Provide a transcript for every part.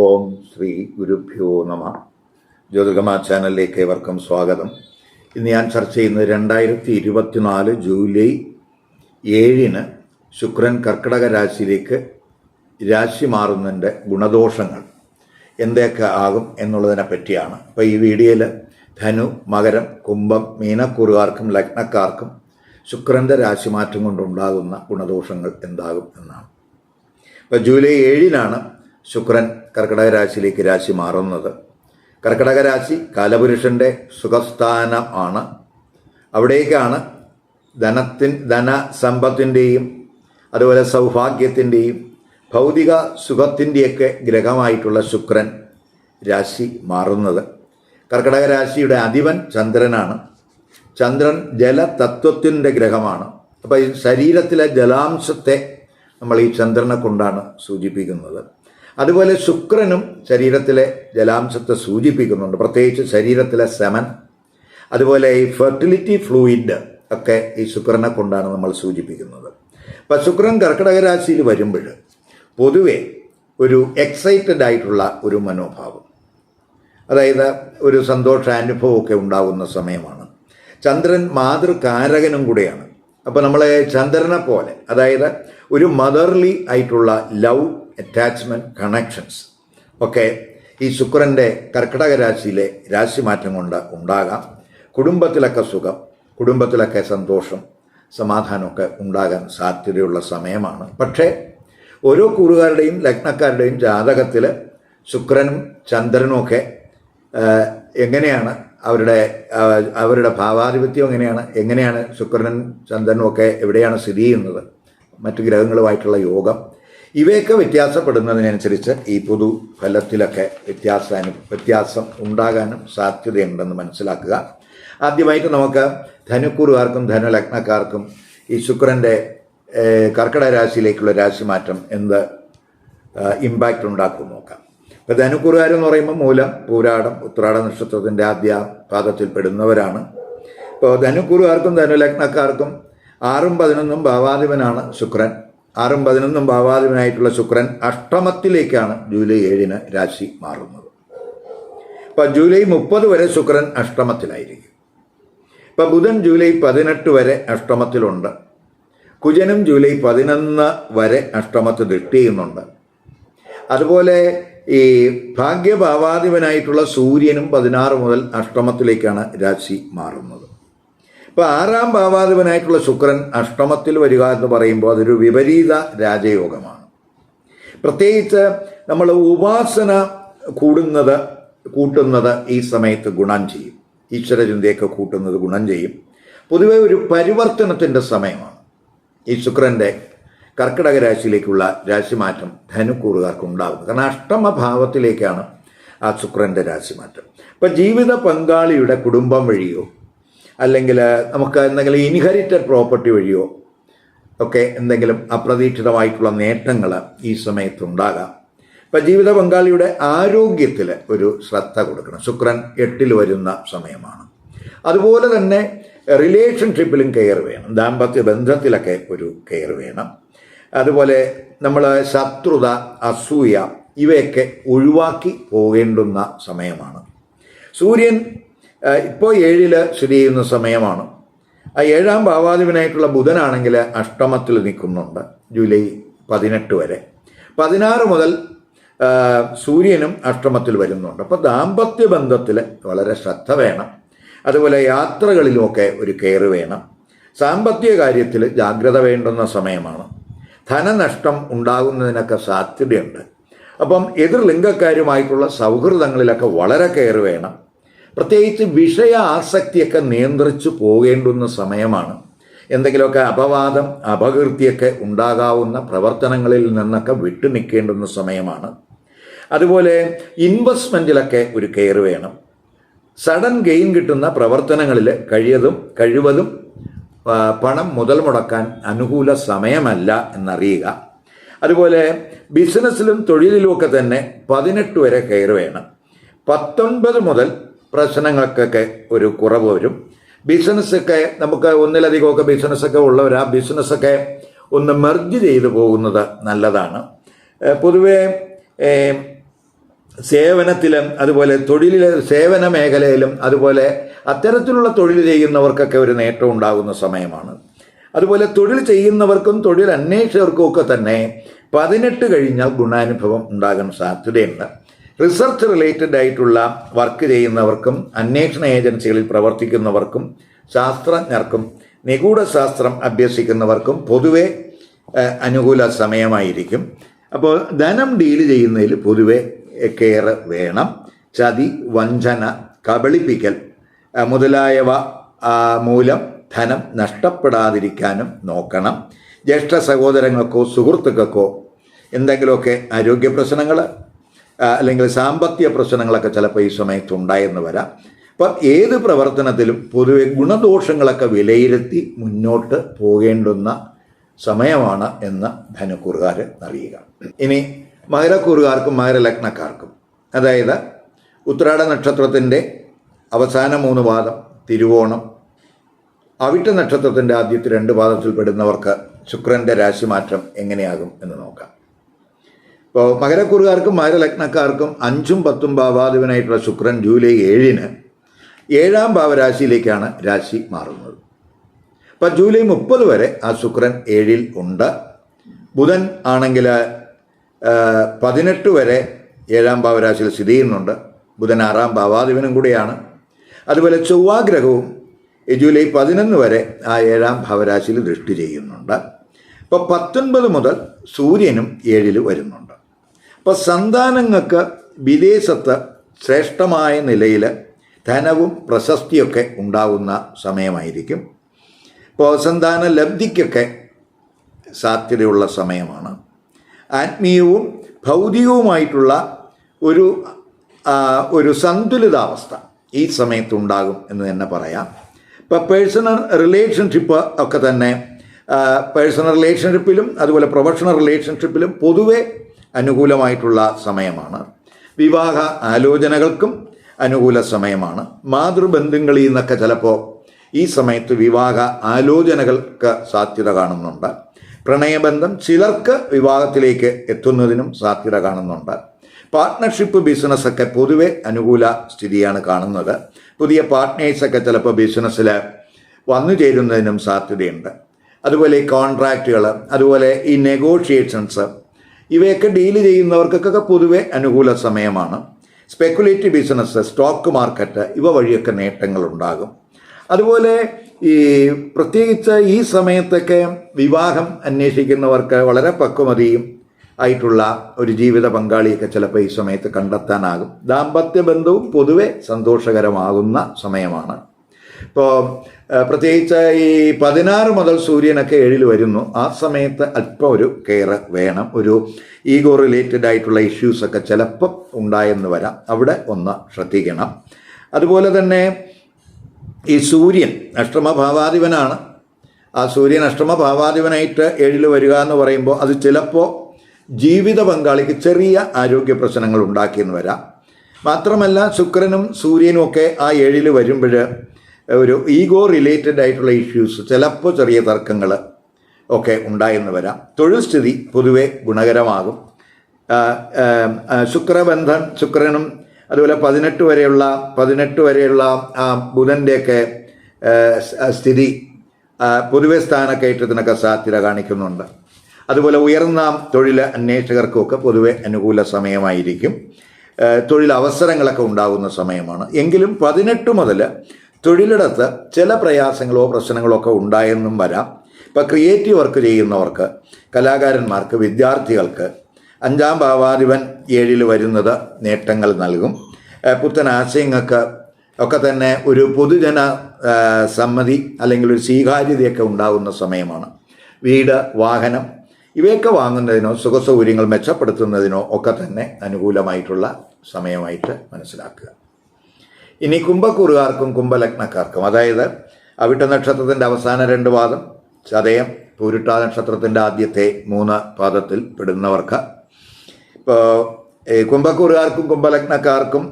ഓം ശ്രീ ഗുരുഭ്യോ നമ. ജ്യോതികമ ചാനലിലേക്ക് ഏവർക്കും സ്വാഗതം. ഇന്ന് ഞാൻ ചർച്ച ചെയ്യുന്നത് രണ്ടായിരത്തി ഇരുപത്തിനാല് ജൂലൈ ഏഴിന് ശുക്രൻ കർക്കിടക രാശിയിലേക്ക് രാശി മാറുന്നതിന്റെ ഗുണദോഷങ്ങൾ എന്തൊക്കെ ആകും എന്നുള്ളതിനെ പറ്റിയാണ്. അപ്പോൾ ഈ വീഡിയോയിൽ ധനു മകരം കുംഭം മീനക്കൂറുകാർക്കും ലഗ്നക്കാർക്കും ശുക്രന്റെ രാശിമാറ്റം കൊണ്ടുണ്ടാകുന്ന ഗുണദോഷങ്ങൾ എന്താകും എന്നാണ്. ഇപ്പോൾ ജൂലൈ ഏഴിനാണ് ശുക്രൻ കർക്കിടക രാശിയിലേക്ക് രാശി മാറുന്നത്. കർക്കിടക രാശി കാലപുരുഷന്റെ സുഖസ്ഥാനം ആണ്. അവിടേക്കാണ് ധനത്തിൻ ധനസമ്പത്തിന്റെയും അതുപോലെ സൗഭാഗ്യത്തിന്റെയും ഭൗതിക സുഖത്തിന്റെയൊക്കെ ഗ്രഹമായിട്ടുള്ള ശുക്രൻ രാശി മാറുന്നത്. കർക്കിടക രാശിയുടെ അധിപൻ ചന്ദ്രനാണ്. ചന്ദ്രൻ ജലതത്വത്തിന്റെ ഗ്രഹമാണ്. അപ്പോൾ ഈ ശരീരത്തിലെ ജലാംശത്തെ നമ്മൾ ഈ ചന്ദ്രനെ കൊണ്ടാണ് സൂചിപ്പിക്കുന്നത്. അതുപോലെ ശുക്രനും ശരീരത്തിലെ ജലാംശത്തെ സൂചിപ്പിക്കുന്നുണ്ട്. പ്രത്യേകിച്ച് ശരീരത്തിലെ സെമൻ അതുപോലെ ഈ ഫെർട്ടിലിറ്റി ഫ്ലൂയിഡ് ഒക്കെ ഈ ശുക്രനെ കൊണ്ടാണ് നമ്മൾ സൂചിപ്പിക്കുന്നത്. അപ്പം ശുക്രൻ കർക്കിടക രാശിയിൽ വരുമ്പോൾ പൊതുവെ ഒരു എക്സൈറ്റഡ് ആയിട്ടുള്ള ഒരു മനോഭാവം അതായത് ഒരു സന്തോഷ സന്തോഷാനുഭവമൊക്കെ ഉണ്ടാകുന്ന സമയമാണ്. ചന്ദ്രൻ മാതൃകാരകനും കൂടെയാണ്. അപ്പോൾ നമ്മളെ ചന്ദ്രനെ പോലെ അതായത് ഒരു മദർലി ആയിട്ടുള്ള ലവ് അറ്റാച്ച്മെന്റ് കണക്ഷൻസ് ഒക്കെ ഈ ശുക്രന്റെ കർക്കിടക രാശിയിലെ രാശിമാറ്റം കൊണ്ട് ഉണ്ടാകാം. കുടുംബത്തിലൊക്കെ സുഖം കുടുംബത്തിലൊക്കെ സന്തോഷം സമാധാനമൊക്കെ ഉണ്ടാകാൻ സാധ്യതയുള്ള സമയമാണ്. പക്ഷേ ഓരോ കൂറുകാരുടെയും ലഗ്നക്കാരുടെയും ജാതകത്തിൽ ശുക്രനും ചന്ദ്രനും ഒക്കെ എങ്ങനെയാണ് അവരുടെ അവരുടെ ഭാവാധിപത്യം എങ്ങനെയാണ് എങ്ങനെയാണ് ശുക്രനും ചന്ദ്രനും ഒക്കെ എവിടെയാണ് സ്ഥിതി ചെയ്യുന്നത്? മറ്റു ഗ്രഹങ്ങളുമായിട്ടുള്ള യോഗം ഇവയൊക്കെ വ്യത്യാസപ്പെടുന്നതിനനുസരിച്ച് ഈ പൊതു ഫലത്തിലൊക്കെ വ്യത്യാസ വ്യത്യാസം ഉണ്ടാകാനും സാധ്യതയുണ്ടെന്ന് മനസ്സിലാക്കുക. ആദ്യമായിട്ട് നമുക്ക് ധനുക്കൂറുകാർക്കും ധനുലഗ്നക്കാർക്കും ഈ ശുക്രന്റെ കർക്കിടക രാശിയിലേക്കുള്ള രാശിമാറ്റം എന്ത് ഇമ്പാക്റ്റ് ഉണ്ടാക്കും നോക്കാം. ഇപ്പോൾ ധനുക്കുറുകാരെന്ന് പറയുമ്പോൾ മൂലം പൂരാടം ഉത്രാട നക്ഷത്രത്തിന്റെ ആദ്യ പാദത്തിൽ പെടുന്നവരാണ്. ഇപ്പോൾ ധനുക്കുറുകാർക്കും ധനുലഗ്നക്കാർക്കും ആറും പതിനൊന്നും ഭാവാധിപനാണ് ശുക്രൻ. ആറും പതിനൊന്നും ഭാവാധിപനായിട്ടുള്ള ശുക്രൻ അഷ്ടമത്തിലേക്കാണ് ജൂലൈ ഏഴിന് രാശി മാറുന്നത്. ഇപ്പം ജൂലൈ മുപ്പത് വരെ ശുക്രൻ അഷ്ടമത്തിലായിരിക്കും. ഇപ്പം ബുധൻ ജൂലൈ പതിനെട്ട് വരെ അഷ്ടമത്തിലുണ്ട്. കുജനും ജൂലൈ പതിനൊന്ന് വരെ അഷ്ടമത്തിൽ ദൃഷ്ടി ചെയ്യുന്നുണ്ട്. അതുപോലെ ഈ ഭാഗ്യഭാവാധിപനായിട്ടുള്ള സൂര്യനും പതിനാറ് മുതൽ അഷ്ടമത്തിലേക്കാണ് രാശി മാറുന്നത്. ഇപ്പോൾ ആറാം ഭാവാധിപനായിട്ടുള്ള ശുക്രൻ അഷ്ടമത്തിൽ വരിക എന്ന് പറയുമ്പോൾ അതൊരു വിപരീത രാജയോഗമാണ്. പ്രത്യേകിച്ച് നമ്മൾ ഉപാസന കൂടുന്നത് കൂട്ടുന്നത് ഈ സമയത്ത് ഗുണം ചെയ്യും. ഈശ്വരചിന്തയൊക്കെ കൂട്ടുന്നത് ഗുണം ചെയ്യും. പൊതുവെ ഒരു പരിവർത്തനത്തിന്റെ സമയമാണ്. ഈ ശുക്രന്റെ കർക്കിടക രാശിയിലേക്കുള്ള രാശിമാറ്റം ധനുക്കൂറുകാർക്ക് ഉണ്ടാകുന്നത് കാരണം അഷ്ടമഭാവത്തിലേക്കാണ് ആ ശുക്രന്റെ രാശിമാറ്റം. ഇപ്പം ജീവിത പങ്കാളിയുടെ കുടുംബം വഴിയോ അല്ലെങ്കിൽ നമുക്ക് എന്തെങ്കിലും ഇൻഹെറിറ്റഡ് പ്രോപ്പർട്ടി വഴിയോ ഒക്കെ എന്തെങ്കിലും അപ്രതീക്ഷിതമായിട്ടുള്ള നേട്ടങ്ങൾ ഈ സമയത്തുണ്ടാകാം. ഇപ്പം ജീവിത പങ്കാളിയുടെ ആരോഗ്യത്തിൽ ഒരു ശ്രദ്ധ കൊടുക്കണം. ശുക്രൻ എട്ടിൽ വരുന്ന സമയമാണ്. അതുപോലെ തന്നെ റിലേഷൻഷിപ്പിലും കെയർ വേണം. ദാമ്പത്യ ബന്ധത്തിലൊക്കെ ഒരു കെയർ വേണം. അതുപോലെ നമ്മൾ ശത്രുത അസൂയ ഇവയൊക്കെ ഒഴിവാക്കി പോകേണ്ടുന്ന സമയമാണ്. സൂര്യൻ ഇപ്പോൾ ഏഴിൽ സ്ഥിതി ചെയ്യുന്ന സമയമാണ്. ആ ഏഴാം ഭാവാധിപനായിട്ടുള്ള ബുധനാണെങ്കിൽ അഷ്ടമത്തിൽ നിൽക്കുന്നുണ്ട് ജൂലൈ പതിനെട്ട് വരെ. പതിനാറ് മുതൽ സൂര്യനും അഷ്ടമത്തിൽ വരുന്നുണ്ട്. അപ്പോൾ ദാമ്പത്യ ബന്ധത്തിൽ വളരെ ശ്രദ്ധ വേണം. അതുപോലെ യാത്രകളിലുമൊക്കെ ഒരു കെയർ വേണം. സാമ്പത്തിക കാര്യത്തിൽ ജാഗ്രത വേണ്ടുന്ന സമയമാണ്. ധനനഷ്ടം ഉണ്ടാകുന്നതിനൊക്കെ സാധ്യതയുണ്ട്. അപ്പം എതിർ ലിംഗക്കാരുമായിട്ടുള്ള സൗഹൃദങ്ങളിലൊക്കെ വളരെ കെയർ വേണം. പ്രത്യേകിച്ച് വിഷയ ആസക്തിയൊക്കെ നിയന്ത്രിച്ചു പോകേണ്ടുന്ന സമയമാണ്. എന്തെങ്കിലുമൊക്കെ അപവാദം അപകീർത്തിയൊക്കെ ഉണ്ടാകാവുന്ന പ്രവർത്തനങ്ങളിൽ നിന്നൊക്കെ വിട്ടു നിൽക്കേണ്ടുന്ന സമയമാണ്. അതുപോലെ ഇൻവെസ്റ്റ്മെന്റിലൊക്കെ ഒരു കെയർ വേണം. സഡൻ ഗെയിൻ കിട്ടുന്ന പ്രവർത്തനങ്ങളിൽ കഴിയതും കഴിവതും പണം മുതൽ മുടക്കാൻ അനുകൂല സമയമല്ല എന്നറിയുക. അതുപോലെ ബിസിനസ്സിലും തൊഴിലിലുമൊക്കെ തന്നെ പതിനെട്ട് വരെ കയർ വേണം. പത്തൊൻപത് മുതൽ പ്രശ്നങ്ങൾക്കൊക്കെ ഒരു കുറവ് വരും. ബിസിനസ്സൊക്കെ നമുക്ക് ഒന്നിലധികമൊക്കെ ബിസിനസ്സൊക്കെ ഉള്ളവർ ആ ബിസിനസ്സൊക്കെ ഒന്ന് മെർജ് ചെയ്തു പോകുന്നത് നല്ലതാണ്. പൊതുവേ സേവനത്തിലും അതുപോലെ തൊഴിലിലെ സേവന മേഖലയിലും അതുപോലെ അത്തരത്തിലുള്ള തൊഴിൽ ചെയ്യുന്നവർക്കൊക്കെ ഒരു നേട്ടം ഉണ്ടാകുന്ന സമയമാണ്. അതുപോലെ തൊഴിൽ ചെയ്യുന്നവർക്കും തൊഴിൽ അന്വേഷകർക്കും ഒക്കെ തന്നെ പതിനെട്ട് കഴിഞ്ഞാൽ ഗുണാനുഭവം ഉണ്ടാകാൻ സാധ്യതയുണ്ട്. റിസർച്ച് റിലേറ്റഡ് ആയിട്ടുള്ള വർക്ക് ചെയ്യുന്നവർക്കും അന്വേഷണ ഏജൻസികളിൽ പ്രവർത്തിക്കുന്നവർക്കും ശാസ്ത്രജ്ഞർക്കും നിഗൂഢ ശാസ്ത്രം അഭ്യസിക്കുന്നവർക്കും പൊതുവെ അനുകൂല സമയമായിരിക്കും. അപ്പോൾ ധനം ഡീൽ ചെയ്യുന്നതിൽ പൊതുവെ കെയർ വേണം. ചതി വഞ്ചന കബളിപ്പിക്കൽ മുതലായവ മൂലം ധനം നഷ്ടപ്പെടാതിരിക്കാനും നോക്കണം. ജ്യേഷ്ഠ സഹോദരങ്ങൾക്കോ സുഹൃത്തുക്കൾക്കോ എന്തെങ്കിലുമൊക്കെ ആരോഗ്യ പ്രശ്നങ്ങൾ അല്ലെങ്കിൽ സാമ്പത്തിക പ്രശ്നങ്ങളൊക്കെ ചിലപ്പോൾ ഈ സമയത്ത് ഉണ്ടായെന്ന് വരാം. അപ്പം ഏത് പ്രവർത്തനത്തിലും പൊതുവെ ഗുണദോഷങ്ങളൊക്കെ വിലയിരുത്തി മുന്നോട്ട് പോകേണ്ടുന്ന സമയമാണ് എന്ന് ധനുക്കൂറുകാർ അറിയുക. ഇനി മകരക്കൂറുകാർക്കും മകരലഗ്നക്കാർക്കും അതായത് ഉത്രാട നക്ഷത്രത്തിന്റെ അവസാന മൂന്ന് പാദം തിരുവോണം അവിട്ട നക്ഷത്രത്തിന്റെ ആദ്യത്തെ രണ്ട് പാദത്തിൽ പെടുന്നവർക്ക് ശുക്രന്റെ രാശിമാറ്റം എങ്ങനെയാകും എന്ന് നോക്കാം. ഇപ്പോൾ മകരക്കുറുകാർക്കും മകരലഗ്നക്കാർക്കും അഞ്ചും പത്തും ഭാവാധിപനായിട്ടുള്ള ശുക്രൻ ജൂലൈ ഏഴിന് ഏഴാം ഭാവരാശിയിലേക്കാണ് രാശി മാറുന്നത്. അപ്പം ജൂലൈ മുപ്പത് വരെ ആ ശുക്രൻ ഏഴിൽ ഉണ്ട്. ബുധൻ ആണെങ്കിൽ പതിനെട്ട് വരെ ഏഴാം ഭാവരാശിയിൽ സ്ഥിതി ചെയ്യുന്നുണ്ട് ബുധൻ ആറാം ഭാവാധിപനും കൂടിയാണ്. അതുപോലെ ചൊവ്വാഗ്രഹവും ജൂലൈ പതിനൊന്ന് വരെ ആ ഏഴാം ഭാവരാശിയിൽ ദൃഷ്ടി ചെയ്യുന്നുണ്ട്. അപ്പോൾ പത്തൊൻപത് മുതൽ സൂര്യനും ഏഴിൽ വരുന്നുണ്ട്. അപ്പോൾ സന്താനങ്ങൾക്ക് വിദേശത്ത് ശ്രേഷ്ഠമായ നിലയിൽ ധനവും പ്രശസ്തിയൊക്കെ ഉണ്ടാകുന്ന സമയമായിരിക്കും. ഇപ്പോൾ സന്താന ലബ്ധിക്കൊക്കെ സാധ്യതയുള്ള സമയമാണ്. ആത്മീയവും ഭൗതികവുമായിട്ടുള്ള ഒരു ഒരു സന്തുലിതാവസ്ഥ ഈ സമയത്തുണ്ടാകും എന്ന് തന്നെ പറയാം. ഇപ്പോൾ പേഴ്സണൽ റിലേഷൻഷിപ്പ് ഒക്കെ തന്നെ പേഴ്സണൽ റിലേഷൻഷിപ്പിലും അതുപോലെ പ്രൊഫഷണൽ റിലേഷൻഷിപ്പിലും പൊതുവെ അനുകൂലമായിട്ടുള്ള സമയമാണ്. വിവാഹ ആലോചനകൾക്കും അനുകൂല സമയമാണ്. മാതൃബന്ധങ്ങളിൽ നിന്നൊക്കെ ചിലപ്പോൾ ഈ സമയത്ത് വിവാഹ ആലോചനകൾക്ക് സാധ്യത കാണുന്നുണ്ട്. പ്രണയബന്ധം ചിലർക്ക് വിവാഹത്തിലേക്ക് എത്തുന്നതിനും സാധ്യത കാണുന്നുണ്ട്. പാർട്ട്ണർഷിപ്പ് ബിസിനസ്സൊക്കെ പൊതുവെ അനുകൂല സ്ഥിതിയാണ് കാണുന്നത്. പുതിയ പാർട്ട്നേഴ്സൊക്കെ ചിലപ്പോൾ ബിസിനസ്സിൽ വന്നു ചേരുന്നതിനും സാധ്യതയുണ്ട്. അതുപോലെ കോൺട്രാക്റ്റുകൾ അതുപോലെ ഈ നെഗോഷിയേഷൻസ് ഇവയൊക്കെ ഡീൽ ചെയ്യുന്നവർക്കൊക്കെ പൊതുവെ അനുകൂല സമയമാണ്. സ്പെക്കുലേറ്റീവ് ബിസിനസ് സ്റ്റോക്ക് മാർക്കറ്റ് ഇവ വഴിയൊക്കെ നേട്ടങ്ങൾ ഉണ്ടാകും അതുപോലെ ഈ പ്രത്യേകിച്ച് ഈ സമയത്തൊക്കെ വിവാഹം അന്വേഷിക്കുന്നവർക്ക് വളരെ പക്വമതിയും ആയിട്ടുള്ള ഒരു ജീവിത പങ്കാളിയൊക്കെ ചിലപ്പോൾ ഈ സമയത്ത് കണ്ടെത്താനാകും. ദാമ്പത്യ ബന്ധവും പൊതുവെ സന്തോഷകരമാകുന്ന സമയമാണ്. ഇപ്പോൾ പ്രത്യേകിച്ച് ഈ പതിനാറ് മുതൽ സൂര്യനൊക്കെ ഏഴിൽ വരുന്നു. ആ സമയത്ത് അല്പം ഒരു കെയർ വേണം. ഒരു ഈഗോ റിലേറ്റഡ് ആയിട്ടുള്ള ഇഷ്യൂസൊക്കെ ചിലപ്പം ഉണ്ടായെന്ന് വരാം. അവിടെ ഒന്ന് ശ്രദ്ധിക്കണം. അതുപോലെ തന്നെ ഈ സൂര്യൻ അഷ്ടമഭാവാധിപനാണ്. ആ സൂര്യൻ അഷ്ടമഭാവാധിപനായിട്ട് ഏഴിൽ വരിക എന്ന് പറയുമ്പോൾ അത് ചിലപ്പോൾ ജീവിത പങ്കാളിക്ക് ചെറിയ ആരോഗ്യ പ്രശ്നങ്ങൾ ഉണ്ടാക്കിയെന്ന് വരാം. മാത്രമല്ല ശുക്രനും സൂര്യനും ഒക്കെ ആ ഏഴിൽ വരുമ്പോൾ ഒരു ഈഗോ റിലേറ്റഡ് ആയിട്ടുള്ള ഇഷ്യൂസ് ചിലപ്പോൾ ചെറിയ തർക്കങ്ങൾ ഒക്കെ ഉണ്ടായെന്ന് വരാം. തൊഴിൽ സ്ഥിതി പൊതുവെ ഗുണകരമാകും. ശുക്രബന്ധൻ ശുക്രനും അതുപോലെ പതിനെട്ട് വരെയുള്ള പതിനെട്ട് വരെയുള്ള ആ ബുധന്റെയൊക്കെ സ്ഥിതി പൊതുവെ സ്ഥാനക്കയറ്റത്തിനൊക്കെ സാധ്യത കാണിക്കുന്നുണ്ട്. അതുപോലെ ഉയർന്ന തൊഴിൽ അന്വേഷകർക്കുമൊക്കെ പൊതുവെ അനുകൂല സമയമായിരിക്കും. തൊഴിലവസരങ്ങളൊക്കെ ഉണ്ടാകുന്ന സമയമാണ്. എങ്കിലും പതിനെട്ട് മുതൽ തൊഴിലിടത്ത് ചില പ്രയാസങ്ങളോ പ്രശ്നങ്ങളോ ഒക്കെ ഉണ്ടായെന്നും വരാം. ഇപ്പോൾ ക്രിയേറ്റീവ് വർക്ക് ചെയ്യുന്നവർക്ക് കലാകാരന്മാർക്ക് വിദ്യാർത്ഥികൾക്ക് അഞ്ചാം ഭാവാധിപൻ ഏഴിൽ വരുന്നത് നേട്ടങ്ങൾ നൽകും. പുത്തൻ ആശയങ്ങൾക്ക് ഒക്കെ തന്നെ ഒരു പൊതുജന സമ്മതി അല്ലെങ്കിൽ ഒരു സ്വീകാര്യതയൊക്കെ ഉണ്ടാകുന്ന സമയമാണ്. വീട് വാഹനം ഇവയൊക്കെ വാങ്ങുന്നതിനോ സുഖസൗകര്യങ്ങൾ മെച്ചപ്പെടുത്തുന്നതിനോ ഒക്കെ തന്നെ അനുകൂലമായിട്ടുള്ള സമയമായിട്ട് മനസ്സിലാക്കുക. ഇനി കുംഭക്കൂറുകാർക്കും കുംഭലഗ്നക്കാർക്കും. അതായത് അവിട്ട നക്ഷത്രത്തിന്റെ അവസാന രണ്ട് പാദം ചതയം പൂരിട്ട നക്ഷത്രത്തിന്റെ ആദ്യത്തെ മൂന്ന് പാദത്തിൽ പെടുന്നവർക്ക്. ഇപ്പോൾ കുംഭക്കൂറുകാർക്കും കുംഭലഗ്നക്കാർക്കും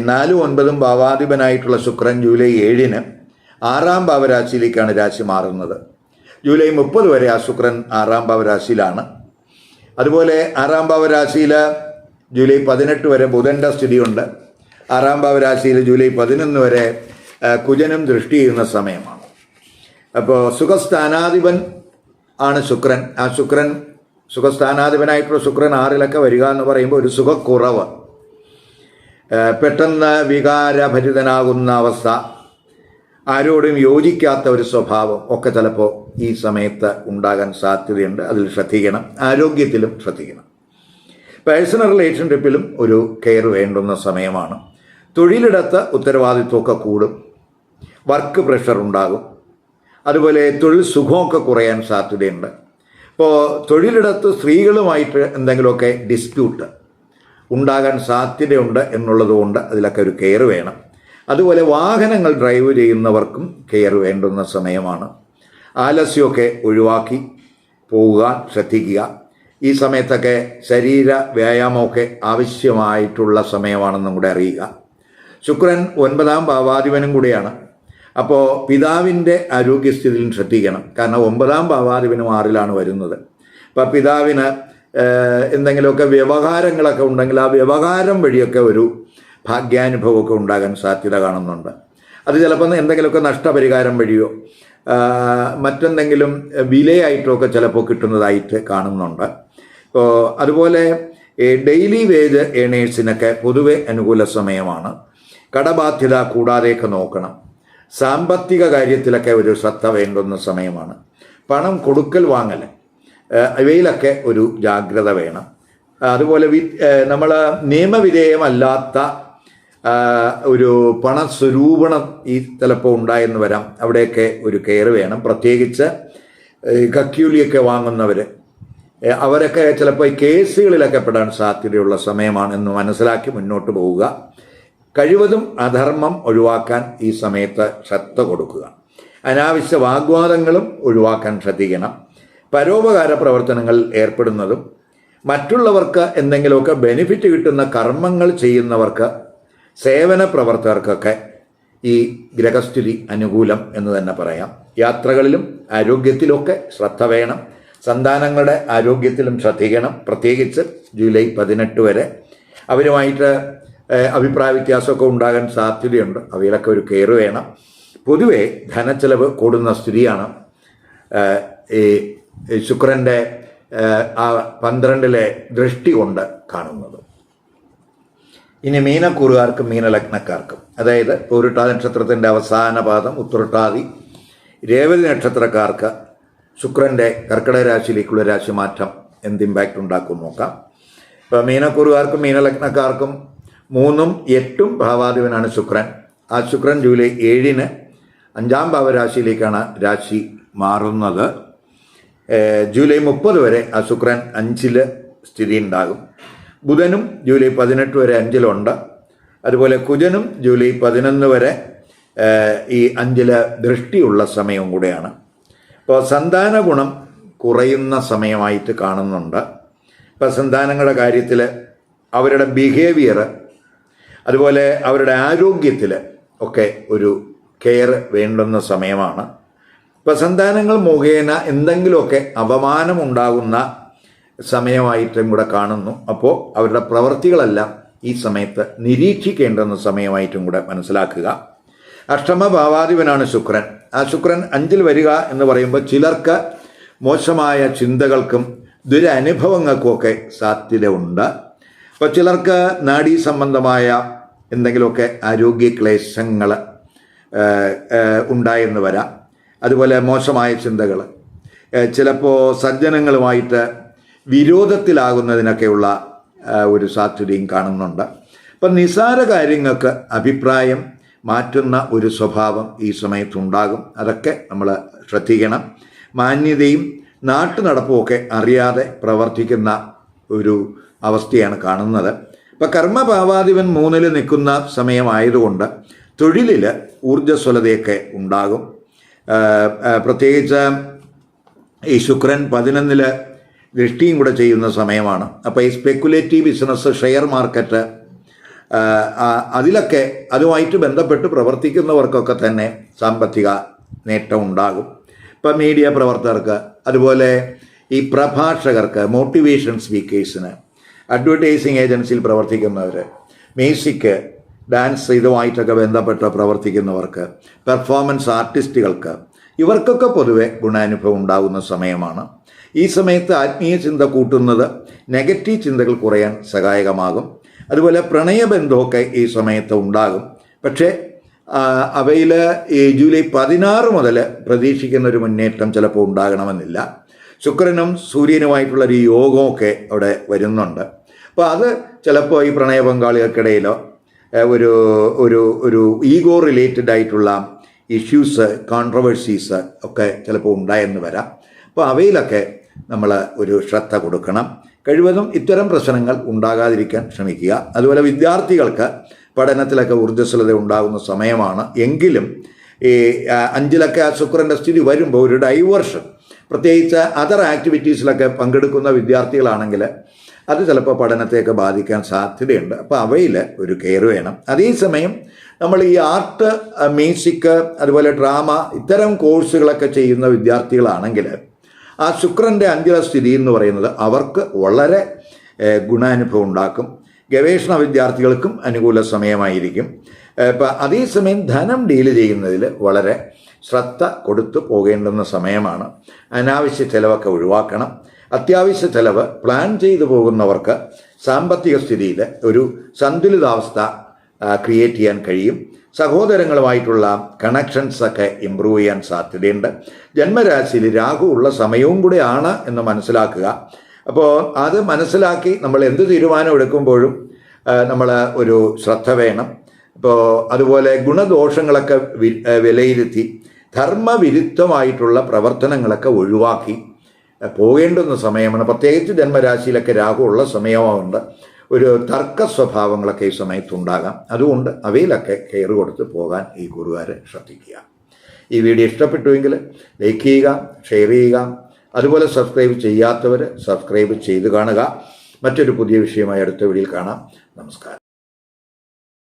നാലും ഒൻപതും ഭാവാധിപനായിട്ടുള്ള ശുക്രൻ ജൂലൈ ഏഴിന് ആറാം ഭാവരാശിയിലേക്കാണ് രാശി മാറുന്നത്. ജൂലൈ മുപ്പത് വരെ ആ ശുക്രൻ ആറാം ഭാവരാശിയിലാണ്. അതുപോലെ ആറാം ഭാവരാശിയിൽ ജൂലൈ പതിനെട്ട് വരെ ബുധന്റെ സ്ഥിതിയുണ്ട്. ആറാം ഭാവരാശിയിൽ ജൂലൈ പതിനൊന്ന് വരെ കുജനം ദൃഷ്ടി ചെയ്യുന്ന സമയമാണ്. അപ്പോൾ സുഖസ്ഥാനാധിപൻ ആണ് ശുക്രൻ. ആ ശുക്രൻ സുഖസ്ഥാനാധിപനായിട്ടുള്ള ശുക്രൻ ആറിലൊക്കെ വരിക എന്ന് പറയുമ്പോൾ ഒരു സുഖക്കുറവ്. പെട്ടെന്ന് വികാരഭരിതനാകുന്ന അവസ്ഥ. ആരോടും യോജിക്കാത്ത ഒരു സ്വഭാവം ഒക്കെ ചിലപ്പോൾ ഈ സമയത്ത് ഉണ്ടാകാൻ സാധ്യതയുണ്ട്. അതിൽ ശ്രദ്ധിക്കണം. ആരോഗ്യത്തിലും ശ്രദ്ധിക്കണം. പേഴ്സണൽ റിലേഷൻഷിപ്പിലും ഒരു കെയർ വേണ്ടുന്ന സമയമാണ്. തൊഴിലിടത്ത് ഉത്തരവാദിത്വമൊക്കെ കൂടും. വർക്ക് പ്രഷർ ഉണ്ടാകും. അതുപോലെ തൊഴിൽ സുഖമൊക്കെ കുറയാൻ സാധ്യതയുണ്ട്. ഇപ്പോൾ തൊഴിലിടത്ത് സ്ത്രീകളുമായിട്ട് എന്തെങ്കിലുമൊക്കെ ഡിസ്പ്യൂട്ട് ഉണ്ടാകാൻ സാധ്യതയുണ്ട് എന്നുള്ളതുകൊണ്ട് അതിലൊക്കെ ഒരു കെയർ വേണം. അതുപോലെ വാഹനങ്ങൾ ഡ്രൈവ് ചെയ്യുന്നവർക്കും കെയർ വേണ്ടുന്ന സമയമാണ്. ആലസ്യമൊക്കെ ഒഴിവാക്കി പോവുക ശ്രദ്ധിക്കുക. ഈ സമയത്തൊക്കെ ശരീര വ്യായാമമൊക്കെ ആവശ്യമായിട്ടുള്ള സമയമാണെന്നും കൂടെ അറിയുക. ശുക്രൻ ഒൻപതാം ഭാവാധിപനും കൂടിയാണ്. അപ്പോൾ പിതാവിന്റെ ആരോഗ്യസ്ഥിതിയിൽ ശ്രദ്ധിക്കണം. കാരണം ഒമ്പതാം ഭാവാധിപനും ആറിലാണ് വരുന്നത്. അപ്പോൾ പിതാവിന് എന്തെങ്കിലുമൊക്കെ വ്യവഹാരങ്ങളൊക്കെ ഉണ്ടെങ്കിൽ ആ വ്യവഹാരം വഴിയൊക്കെ ഒരു ഭാഗ്യാനുഭവമൊക്കെ ഉണ്ടാകാൻ സാധ്യത കാണുന്നുണ്ട്. അത് ചിലപ്പോൾ എന്തെങ്കിലുമൊക്കെ നഷ്ടപരിഹാരം വഴിയോ മറ്റെന്തെങ്കിലും വിലയായിട്ടോ ഒക്കെ ചിലപ്പോൾ കിട്ടുന്നതായിട്ട് കാണുന്നുണ്ട്. അപ്പോൾ അതുപോലെ ഡെയിലി വേജ് ഏണേഴ്സിനൊക്കെ പൊതുവെ അനുകൂല സമയമാണ്. കടബാധ്യത കൂടാതെയൊക്കെ നോക്കണം. സാമ്പത്തിക കാര്യത്തിലൊക്കെ ഒരു ശ്രദ്ധ വേണ്ടുന്ന സമയമാണ്. പണം കൊടുക്കൽ വാങ്ങൽ ഇവയിലൊക്കെ ഒരു ജാഗ്രത വേണം. അതുപോലെ വി നമ്മൾ നിയമവിധേയമല്ലാത്ത ഒരു പണസ്വരൂപണം ഈ ചിലപ്പോൾ ഉണ്ടായെന്ന് വരാം. അവിടെയൊക്കെ ഒരു കെയർ വേണം. പ്രത്യേകിച്ച് കക്യൂലിയൊക്കെ വാങ്ങുന്നവർ അവരൊക്കെ ചിലപ്പോൾ കേസുകളിലൊക്കെ പെടാൻ സാധ്യതയുള്ള സമയമാണെന്ന് മനസ്സിലാക്കി മുന്നോട്ട് പോവുക. കഴിവതും അധർമ്മം ഒഴിവാക്കാൻ ഈ സമയത്ത് ശ്രദ്ധ കൊടുക്കുക. അനാവശ്യ വാഗ്വാദങ്ങളും ഒഴിവാക്കാൻ ശ്രദ്ധിക്കണം. പരോപകാര പ്രവർത്തനങ്ങളിൽ ഏർപ്പെടുന്നതും മറ്റുള്ളവർക്ക് എന്തെങ്കിലുമൊക്കെ ബെനിഫിറ്റ് കിട്ടുന്ന കർമ്മങ്ങൾ ചെയ്യുന്നവർക്ക് സേവന പ്രവർത്തകർക്കൊക്കെ ഈ ഗ്രഹസ്ഥിതി അനുകൂലം എന്ന് തന്നെ പറയാം. യാത്രകളിലും ആരോഗ്യത്തിലൊക്കെ ശ്രദ്ധ വേണം. സന്താനങ്ങളുടെ ആരോഗ്യത്തിലും ശ്രദ്ധിക്കണം. പ്രത്യേകിച്ച് ജൂലൈ പതിനെട്ട് വരെ. അവരുമായിട്ട് അഭിപ്രായ വ്യത്യാസമൊക്കെ ഉണ്ടാകാൻ സാധ്യതയുണ്ട്. അവയിലൊക്കെ ഒരു കെയർ വേണം. പൊതുവെ ധനച്ചെലവ് കൂടുന്ന സ്ഥിതിയാണ്. ഈ ശുക്രന്റെ ആ പന്ത്രണ്ടിലെ ദൃഷ്ടി കൊണ്ട് കാണുന്നത്. ഇനി മീനക്കൂറുകാർക്കും മീനലഗ്നക്കാർക്കും അതായത് പൗരുട്ടാതി നക്ഷത്രത്തിന്റെ അവസാന പാദം ഉത്തരട്ടാതി രേവതി നക്ഷത്രക്കാർക്ക് ശുക്രന്റെ കർക്കിടക രാശിയിലേക്കുള്ള രാശിമാറ്റം എന്ത് ഇമ്പാക്റ്റ് ഉണ്ടാക്കും നോക്കാം. ഇപ്പോൾ മീനക്കൂറുകാർക്കും മീനലഗ്നക്കാർക്കും മൂന്നും എട്ടും ഭാവാധിപനാണ് ശുക്രൻ. ആ ശുക്രൻ ജൂലൈ ഏഴിന് അഞ്ചാം ഭാവരാശിയിലേക്കാണ് രാശി മാറുന്നത്. ജൂലൈ മുപ്പത് വരെ ആ ശുക്രൻ അഞ്ചിൽ സ്ഥിതി ഉണ്ടാകും ബുധനും ജൂലൈ പതിനെട്ട് വരെ അഞ്ചിലുണ്ട്. അതുപോലെ കുജനും ജൂലൈ പതിനൊന്ന് വരെ ഈ അഞ്ചിൽ ദൃഷ്ടിയുള്ള സമയവും കൂടെയാണ്. ഇപ്പോൾ സന്താന ഗുണം കുറയുന്ന സമയമായിട്ട് കാണുന്നുണ്ട്. ഇപ്പോൾ സന്താനങ്ങളുടെ കാര്യത്തിൽ അവരുടെ ബിഹേവിയർ അതുപോലെ അവരുടെ ആരോഗ്യത്തിൽ ഒക്കെ ഒരു കെയർ വേണ്ടുന്ന സമയമാണ്. ഇപ്പം സന്താനങ്ങൾ മുഖേന എന്തെങ്കിലുമൊക്കെ അപമാനമുണ്ടാകുന്ന സമയമായിട്ടും കൂടെ കാണുന്നു. അപ്പോൾ അവരുടെ പ്രവൃത്തികളെല്ലാം ഈ സമയത്ത് നിരീക്ഷിക്കേണ്ടുന്ന സമയമായിട്ടും കൂടെ മനസ്സിലാക്കുക. അഷ്ടമ ഭാവാധിപനാണ് ശുക്രൻ. ആ ശുക്രൻ അഞ്ചിൽ വരിക എന്ന് പറയുമ്പോൾ ചിലർക്ക് മോശമായ ചിന്തകൾക്കും ദുരനുഭവങ്ങൾക്കുമൊക്കെ സാധ്യത ഉണ്ട് അപ്പോൾ ചിലർക്ക് നാഡീ സംബന്ധമായ എന്തെങ്കിലുമൊക്കെ ആരോഗ്യ ക്ലേശങ്ങൾ ഉണ്ടായെന്ന് വരാം. അതുപോലെ മോശമായ ചിന്തകൾ ചിലപ്പോൾ സജ്ജനങ്ങളുമായിട്ട് വിരോധത്തിലാകുന്നതിനൊക്കെയുള്ള ഒരു സാധ്യതയും കാണുന്നുണ്ട്. അപ്പം നിസാര കാര്യങ്ങൾക്ക് അഭിപ്രായം മാറ്റുന്ന ഒരു സ്വഭാവം ഈ സമയത്തുണ്ടാകും. അതൊക്കെ നമ്മൾ ശ്രദ്ധിക്കണം. മാന്യതയും നാട്ടു നടപ്പുമൊക്കെ അറിയാതെ പ്രവർത്തിക്കുന്ന ഒരു അവസ്ഥയാണ് കാണുന്നത്. ഇപ്പം കർമ്മഭാവാധിപൻ മൂന്നിൽ നിൽക്കുന്ന സമയമായതുകൊണ്ട് തൊഴിലിൽ ഊർജസ്വലതയൊക്കെ ഉണ്ടാകും. പ്രത്യേകിച്ച് ഈ ശുക്രൻ പതിനൊന്നിൽ ദൃഷ്ടിയും കൂടെ ചെയ്യുന്ന സമയമാണ്. അപ്പോൾ ഈ സ്പെക്കുലേറ്റീവ് ബിസിനസ് ഷെയർ മാർക്കറ്റ് അതിലൊക്കെ അതുമായിട്ട് ബന്ധപ്പെട്ട് പ്രവർത്തിക്കുന്നവർക്കൊക്കെ തന്നെ സാമ്പത്തിക നേട്ടം ഉണ്ടാകും. ഇപ്പം മീഡിയ പ്രവർത്തകർക്ക് അതുപോലെ ഈ പ്രഭാഷകർക്ക് മോട്ടിവേഷൻ സ്പീക്കേഴ്സിന് അഡ്വർടൈസിങ് ഏജൻസിയിൽ പ്രവർത്തിക്കുന്നവർ മ്യൂസിക് ഡാൻസ് ഇതുമായിട്ടൊക്കെ ബന്ധപ്പെട്ട് പ്രവർത്തിക്കുന്നവർക്ക് പെർഫോമൻസ് ആർട്ടിസ്റ്റുകൾക്ക് ഇവർക്കൊക്കെ പൊതുവെ ഗുണാനുഭവം ഉണ്ടാകുന്ന സമയമാണ്. ഈ സമയത്ത് ആത്മീയ ചിന്ത കൂട്ടുന്നത് നെഗറ്റീവ് ചിന്തകൾ കുറയാൻ സഹായകമാകും. അതുപോലെ പ്രണയബന്ധമൊക്കെ ഈ സമയത്ത് ഉണ്ടാകും. പക്ഷേ അവയിൽ ഈ ജൂലൈ പതിനാറ് മുതൽ പ്രതീക്ഷിക്കുന്ന ഒരു മുന്നേറ്റം ചിലപ്പോൾ ഉണ്ടാകണമെന്നില്ല. ശുക്രനും സൂര്യനുമായിട്ടുള്ളൊരു യോഗമൊക്കെ അവിടെ വരുന്നുണ്ട്. അപ്പോൾ അത് ചിലപ്പോൾ ഈ പ്രണയ പങ്കാളികൾക്കിടയിലോ ഒരു ഒരു ഒരു ഈഗോ റിലേറ്റഡ് ആയിട്ടുള്ള ഇഷ്യൂസ് കോൺട്രവേഴ്സീസ് ഒക്കെ ചിലപ്പോൾ ഉണ്ടായെന്ന് വരാം. അപ്പോൾ അവയിലൊക്കെ നമ്മൾ ഒരു ശ്രദ്ധ കൊടുക്കണം. കഴിവതും ഇത്തരം പ്രശ്നങ്ങൾ ഉണ്ടാകാതിരിക്കാൻ ശ്രമിക്കുക. അതുപോലെ വിദ്യാർത്ഥികൾക്ക് പഠനത്തിലൊക്കെ ഊർജസ്വലത ഉണ്ടാകുന്ന സമയമാണ്. എങ്കിലും ഈ അഞ്ചിലൊക്കെ ആ ശുക്രന്റെ സ്ഥിതി വരുമ്പോൾ ഒരു ഡൈവേർഷൻ പ്രത്യേകിച്ച് അതർ ആക്ടിവിറ്റീസിലൊക്കെ പങ്കെടുക്കുന്ന വിദ്യാർത്ഥികളാണെങ്കിൽ അത് ചിലപ്പോൾ പഠനത്തെയൊക്കെ ബാധിക്കാൻ സാധ്യതയുണ്ട്. അപ്പോൾ അവയിൽ ഒരു കെയർ വേണം. അതേസമയം നമ്മൾ ഈ ആർട്ട് മ്യൂസിക് അതുപോലെ ഡ്രാമ ഇത്തരം കോഴ്സുകളൊക്കെ ചെയ്യുന്ന വിദ്യാർത്ഥികളാണെങ്കിൽ ആ ശുക്രന്റെ അന്തിമ സ്ഥിതി എന്ന് പറയുന്നത് അവർക്ക് വളരെ ഗുണാനുഭവം ഉണ്ടാക്കും. ഗവേഷണ വിദ്യാർത്ഥികൾക്കും അനുകൂല സമയമായിരിക്കും. ഇപ്പം അതേസമയം ധനം ഡീൽ ചെയ്യുന്നതിൽ വളരെ ശ്രദ്ധ കൊടുത്തു പോകേണ്ടുന്ന സമയമാണ്. അനാവശ്യ ചിലവൊക്കെ ഒഴിവാക്കണം. അത്യാവശ്യ ചെലവ് പ്ലാൻ ചെയ്തു പോകുന്നവർക്ക് സാമ്പത്തിക സ്ഥിതിയിൽ ഒരു സന്തുലിതാവസ്ഥ ക്രിയേറ്റ് ചെയ്യാൻ കഴിയും. സഹോദരങ്ങളുമായിട്ടുള്ള കണക്ഷൻസ് ഒക്കെ ഇമ്പ്രൂവ് ചെയ്യാൻ സാധ്യതയുണ്ട്. ജന്മരാശിയിൽ രാഹു ഉള്ള സമയവും കൂടെയാണ് എന്ന് മനസ്സിലാക്കുക. അപ്പോൾ അത് മനസ്സിലാക്കി നമ്മൾ എന്ത് തീരുമാനം എടുക്കുമ്പോഴും നമ്മൾ ഒരു ശ്രദ്ധ വേണം. ഇപ്പോൾ അതുപോലെ ഗുണദോഷങ്ങളൊക്കെ വിലയിരുത്തി ധർമ്മവിരുദ്ധമായിട്ടുള്ള പ്രവർത്തനങ്ങളൊക്കെ ഒഴിവാക്കി പോകേണ്ടുന്ന സമയമാണ്. പ്രത്യേകിച്ച് ജന്മരാശിയിലൊക്കെ രാഹു ഉള്ള ഒരു തർക്ക സ്വഭാവങ്ങളൊക്കെ ഈ സമയത്തുണ്ടാകാം അതുകൊണ്ട് അവയിലൊക്കെ കെയർ കൊടുത്ത് പോകാൻ ഈ ഗുരുവാരെ ശ്രദ്ധിക്കുക. ഈ വീഡിയോ ഇഷ്ടപ്പെട്ടുവെങ്കിൽ ലൈക്ക് ചെയ്യുക ഷെയർ ചെയ്യുക. അതുപോലെ സബ്സ്ക്രൈബ് ചെയ്യാത്തവർ സബ്സ്ക്രൈബ് ചെയ്ത് കാണുക. മറ്റൊരു പുതിയ വിഷയമായി അടുത്ത വീഡിയോയിൽ കാണാം. നമസ്കാരം.